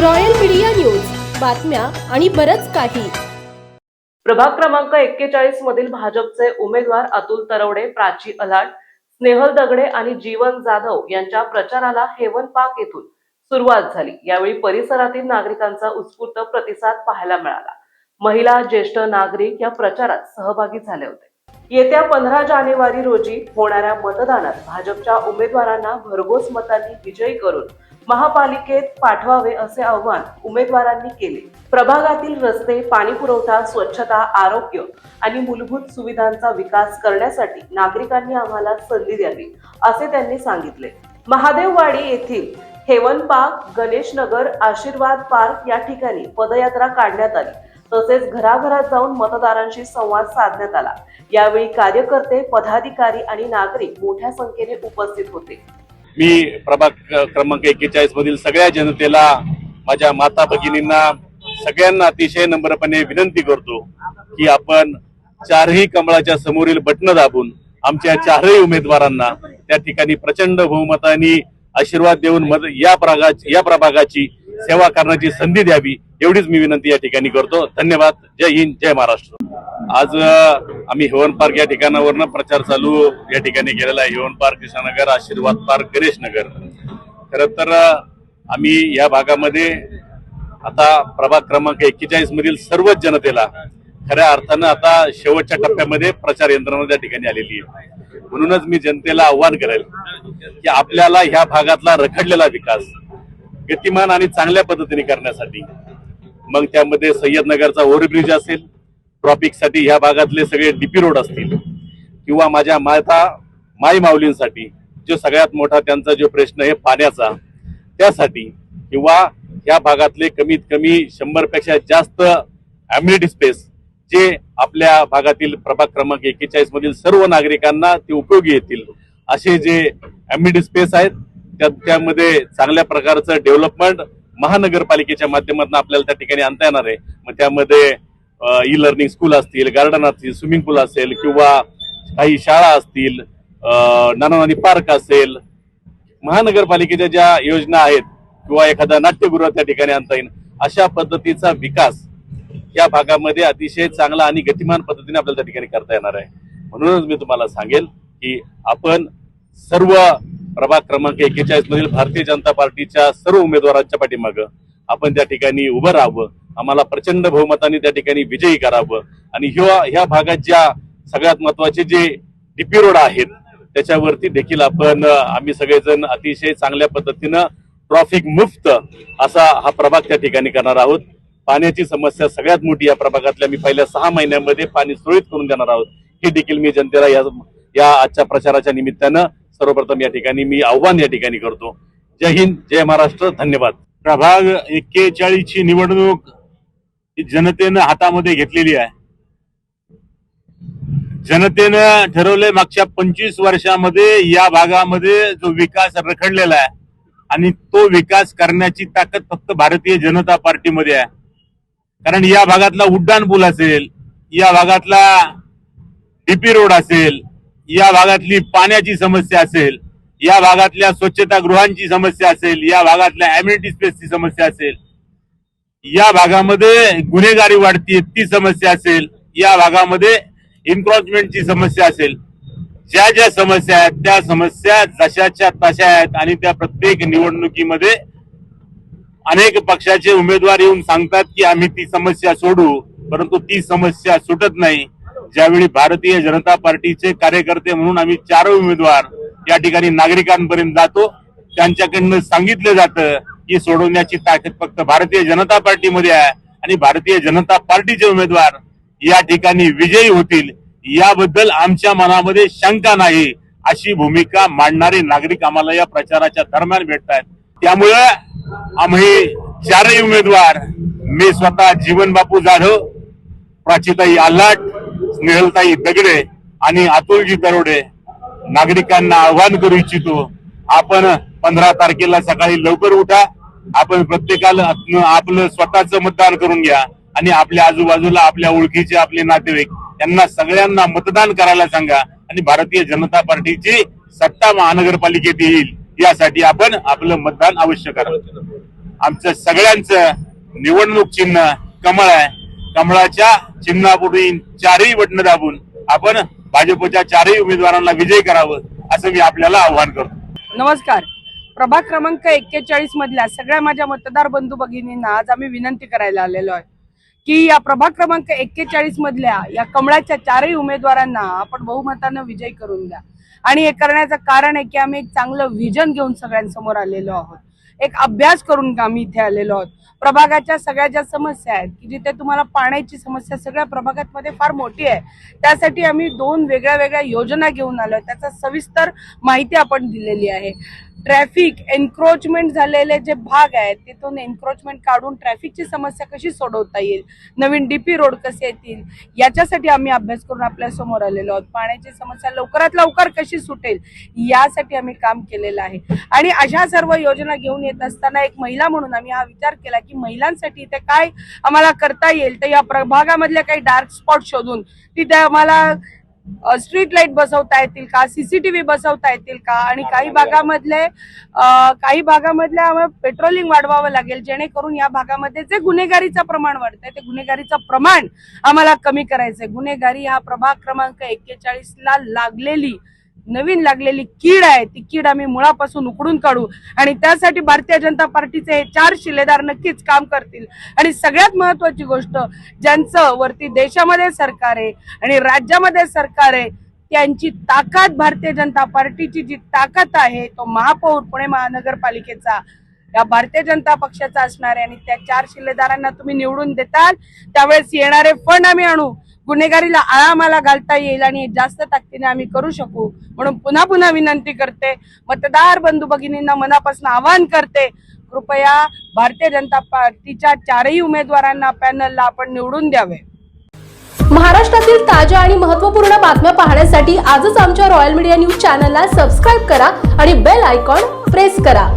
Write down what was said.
Royal media news. बातम्या आणि बरच काही. प्रभाग क्रमांक एक्केचाळीस मधील भाजपचे उमेदवार अतुल तरवडे प्राची अलाट स्नेहल दगडे आणि जीवन जाधव यांच्या प्रचाराला हेवन पार्क येथून सुरुवात झाली. यावेळी परिसरातील नागरिकांचा उत्स्फूर्त प्रतिसाद पाहायला मिळाला. महिला ज्येष्ठ नागरिक या प्रचारात सहभागी झाले होते. येत्या पंधरा जानेवारी रोजी होणाऱ्या मतदानात भाजपच्या उमेदवारांना भरघोस मतांनी विजयी करून महापालिकेत पाठवावे असे आवाहन उमेदवारांनी केले. प्रभागातील रस्ते पाणी पुरवठा स्वच्छता आरोग्य आणि मूलभूत सुविधांचा विकास करण्यासाठी नागरिकांनी आम्हाला संधी द्यावी असे त्यांनी सांगितले. महादेववाडी येथील हेवन पार्क गणेश नगर आशीर्वाद पार्क या ठिकाणी पदयात्रा काढण्यात आली. तसेच घराघरात जाऊन मतदारांशी संवाद साधण्यात आला. यावेळी कार्यकर्ते पदाधिकारी आणि नागरिक मोठ्या संख्येने उपस्थित होते. मी प्रभाग क्रमांक एक्केचाळीस मधील सगळ्या जनतेला माझ्या माता भगिनींना सगळ्यांना अतिशय नम्रपणे विनंती करतो की आपण चारही कमळाच्या समोरील बटन दाबून आमच्या चारही उमेदवारांना त्या ठिकाणी प्रचंड बहुमताने आशीर्वाद देऊन मत या प्रभागाची या प्रभागाची सेवा करण्याची संधी द्यावी एवढीच मी विनंती या ठिकाणी करतो. धन्यवाद. जय हिंद जय महाराष्ट्र. आज आम्ही हेवन पार्क या ठिकाणावरनं प्रचार चालू या ठिकाणी केलेला आहे. हेवन पार्क कृष्णनगर आशीर्वाद पार्क गणेश नगर खरं तर आम्ही या भागामध्ये आता प्रभाग क्रमांक एक्केचाळीस मधील सर्वच जनतेला खऱ्या अर्थानं आता शेवटच्या टप्प्यामध्ये प्रचार यंत्रणा त्या ठिकाणी आलेली आहे. म्हणूनच मी जनतेला आव्हान करेल की आपल्याला ह्या भागातला रखडलेला विकास गतिमान आणि चांगल्या पद्धतीने करण्यासाठी. मग त्यामध्ये सय्यदनगरचा ओव्हरब्रिज असेल ट्रॉपिकसाठी ह्या भागातले सगळे डीपी रोड असतील किंवा माझ्या माता माई माऊलींसाठी जो सगळ्यात मोठा त्यांचा जो प्रश्न आहे पाण्याचा त्यासाठी किंवा ह्या भागातले कमीत कमी शंभरपेक्षा जास्त अम्युनिटी स्पेस जे आपल्या भागातील प्रभाग क्रमांक एक्केचाळीस मधील सर्व नागरिकांना ते उपयोगी येतील असे जे अम्युनिटी स्पेस आहेत त्या त्यामध्ये चांगल्या प्रकारचं डेव्हलपमेंट महानगरपालिकेच्या माध्यमातून आपल्याला त्या ठिकाणी आणता येणार आहे. मग त्यामध्ये ई लर्निंग स्कूल असतील गार्डन असतील स्विमिंग पूल असेल किंवा काही शाळा असतील नाना नानी पार्क असेल. महानगरपालिकेच्या ज्या योजना आहेत किंवा एखादा नाट्यगृह त्या ठिकाणी आणता येईल अशा पद्धतीचा विकास या भागामध्ये अतिशय चांगला आणि गतिमान पद्धतीने आपल्याला त्या ठिकाणी करता येणार आहे. म्हणूनच मी तुम्हाला सांगेल की आपण सर्व प्रभाग क्रमांक एकेचाळीस मधील भारतीय जनता पार्टीच्या सर्व उमेदवारांच्या पाठीमागं आपण त्या ठिकाणी उभं राहावं. आम्हाला प्रचंड बहुमताने त्या ठिकाणी विजयी करावं. आणि ह्या ह्या भागात ज्या सगळ्यात महत्त्वाचे जे डीपी रोड आहेत त्याच्यावरती देखील आपण आम्ही सगळेजण अतिशय चांगल्या पद्धतीनं ट्रॉफिक मुक्त असा हा प्रभाग त्या ठिकाणी करणार आहोत. पाण्याची समस्या सगळ्यात मोठी या प्रभागातल्या मी पहिल्या सहा महिन्यामध्ये पाणी सुरळीत करून देणार आहोत. हे देखील मी जनतेला या या आजच्या प्रचाराच्या निमित्तानं सर्वप्रथम या ठिकाणी मी आव्हान या ठिकाणी करतो. जय हिंद जय महाराष्ट्र धन्यवाद. प्रभाग एक्केचाळीस ची निवडणूक जनतेनं हातामध्ये घेतलेली आहे. जनतेनं ठरवलंय मागच्या पंचवीस वर्षामध्ये या भागामध्ये जो विकास रखडलेला आहे आणि तो विकास करण्याची ताकद फक्त भारतीय जनता पार्टीमध्ये आहे. कारण या भागातला उड्डाण पूल असेल या भागातला डीपी रोड असेल या भागातली पाण्याची समस्या असेल या भागातल्या स्वच्छता गृहांची समस्या असेल या भागातल्या अम्युनिटी स्पेसची समस्या असेल या भागामध्ये गुन्हेगारी वाढतीये ती समस्या असेल या भागामध्ये इन्क्रॉचमेंटची समस्या असेल. ज्या ज्या समस्या आहेत त्या समस्या जशाच्या तशा आहेत आणि त्या प्रत्येक निवडणुकीमध्ये अनेक पक्षाचे उमेदवार येऊन सांगतात की आम्ही ती समस्या सोडू परंतु ती समस्या सुटत नाही. ज्यावेळी भारतीय जनता पार्टीचे कार्यकर्ते म्हणून आम्ही चार उमेदवार या ठिकाणी नागरिकांपर्यंत जातो. त्यांच्याकडनं सांगितलं जातं की सोडवण्याची ताकद फक्त भारतीय जनता पार्टीमध्ये आहे आणि भारतीय जनता पार्टीचे उमेदवार या ठिकाणी विजयी होतील. याबद्दल आमच्या मनामध्ये शंका नाही. अशी भूमिका मांडणारे नागरिक आम्हाला या प्रचाराच्या दरम्यान भेटतात त्यामुळं त्यामुळे आम्ही चारही उमेदवार मी स्वतः जीवन बापू जाधव प्राचिताई आल्हाट स्नेहलताई दगडे आणि अतुलजी दरोडे नागरिकांना आव्हान करू इच्छितो. आपण पंधरा तारखेला सकाळी लवकर उठा. आपण प्रत्येकाला आपलं- स्वतःच मतदान करून घ्या आणि आपल्या आजूबाजूला आपल्या ओळखीचे आपले नातेवाईक यांना सगळ्यांना मतदान करायला सांगा आणि भारतीय जनता पार्टीची सत्ता महानगरपालिकेत येईल. यासाठी आपण आपलं मतदान अवश्य करा. आमचं सगळ्यांचं निवडणूक चिन्ह कमळ आहे. कमळाच्या चिन्हापुढे चारही बटणं दाबून आपण भाजपच्या चारही उमेदवारांना विजय करावं असं मी आपल्याला आव्हान करतो. नमस्कार. प्रभाग क्रमांक एक्केचाळीस मधल्या सगळ्या माझ्या मतदार बंधू भगिनींना आज आम्ही विनंती करायला आलेलो आहे की या प्रभाग क्रमांक एक्केचाळीस मधल्या या कमळाच्या चारही उमेदवारांना आपण बहुमतानं विजय करून द्या. आणि हे करण्याचं कारण आहे की आम्ही एक चांगलं व्हिजन घेऊन सगळ्यांसमोर आलेलो आहोत. एक अभ्यास करून आम्ही इथे आलेलो आहोत? प्रभागाच्या सगळ्या ज्या समस्या आहेत की जिथे तुम्हाला पाण्याची समस्या सगळ्या प्रभागामध्ये फार मोठी आहे त्यासाठी आम्ही दोन वेगळ्या वेगळ्या योजना घेऊन आलो त्याचा सविस्तर माहिती आपण दिलेली आहे. ट्रॅफिक एन्क्रोचमेंट झालेले जे भाग आहेत तिथून एन्क्रोचमेंट काढून ट्रॅफिकची समस्या कशी सोडवता येईल? नवीन डीपी रोड कसे येतील? याच्यासाठी आम्ही अभ्यास करून आपल्यासमोर आलेलो आहोत. पाण्याची समस्या लवकरात लवकर कशी सुटेल यासाठी आम्ही काम केलेलं आहे. आणि अशा सर्व योजना घेऊन येत असताना एक महिला म्हणून आम्ही हा विचार केला की महिलांसाठी इथे काय आम्हाला करता येईल? तर या प्रभागामधल्या काही डार्क स्पॉट शोधून तिथे आम्हाला स्ट्रीट लाइट बसवता येतील का? सीसीटीव्ही बसवता येतील का? आणि काही भागामधले काही भागामधले आम्हाला पेट्रोलिंग वाढवावं लागेल जेणेकरून या भागामध्ये जे गुन्हेगारीचं प्रमाण वाढतंय ते गुन्हेगारीचं प्रमाण आम्हाला कमी करायचंय. गुन्हेगारी हा प्रभाग क्रमांक एक्केचाळीस ला लागलेली नवीन लागलेली कीड आहे ती कीड आम्ही मुळापासून उकडून काढू आणि त्यासाठी भारतीय जनता पार्टीचे हे चार शिलेदार नक्कीच काम करतील. आणि सगळ्यात महत्वाची गोष्ट ज्यांचं वरती देशामध्ये सरकार आहे आणि राज्यामध्ये सरकार आहे त्यांची ताकद भारतीय जनता पार्टीची जी ताकद आहे तो महापौर पुणे महानगरपालिकेचा या भारतीय जनता पक्षाचा असणार आहे आणि त्या चार शिलेदारांना तुम्ही निवडून देताल त्यावेळेस येणारे फंड आम्ही आणू. गुन्हेगारीला आळामाला घालता येईल आणि जास्त ताकदीने आम्ही करू शकू. म्हणून पुन्हा पुन्हा विनंती करते मतदार बंधू भगिनींना मनापासून आवाहन करते कृपया भारतीय जनता पार्टीच्या चारही उमेदवारांना पॅनलला आपण निवडून द्यावे. महाराष्ट्रातील ताज्या आणि महत्त्वपूर्ण बातम्या पाहण्यासाठी आजच आमच्या रॉयल मीडिया न्यूज चॅनलला सबस्क्राईब करा आणि बेल आयकॉन प्रेस करा.